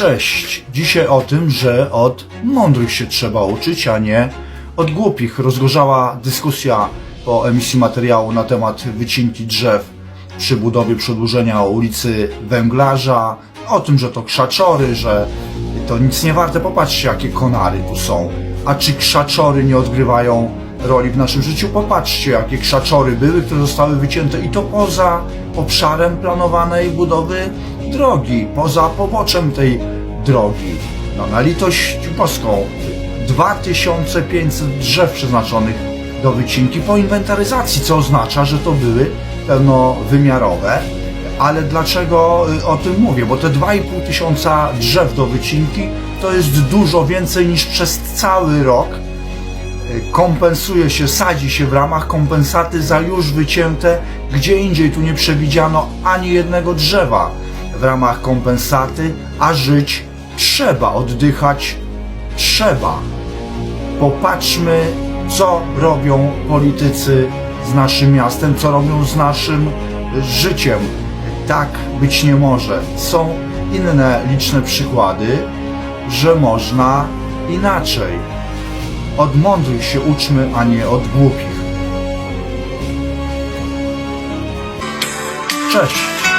Cześć! Dzisiaj o tym, że od mądrych się trzeba uczyć, a nie od głupich. Rozgorzała dyskusja po emisji materiału na temat wycinki drzew przy budowie przedłużenia ulicy Węglarza, o tym, że to krzaczory, że to nic nie warte. Popatrzcie, jakie konary tu są. A czy krzaczory nie odgrywają roli w naszym życiu? Popatrzcie, jakie krzaczory były, które zostały wycięte i to poza obszarem planowanej budowy drogi, poza poboczem tej drogi. No na litość boską, 2500 drzew przeznaczonych do wycinki po inwentaryzacji, co oznacza, że to były pełnowymiarowe. Ale dlaczego y, o tym mówię? Bo te 2,5 tysiąca drzew do wycinki to jest dużo więcej niż przez cały rok y, kompensuje się, sadzi się w ramach kompensaty za już wycięte, gdzie indziej tu nie przewidziano ani jednego drzewa w ramach kompensaty, a żyć trzeba, oddychać trzeba. Popatrzmy, co robią politycy z naszym miastem, co robią z naszym życiem. Tak być nie może. Są inne liczne przykłady, że można inaczej. Od mądrych się uczmy, a nie od głupich. Cześć!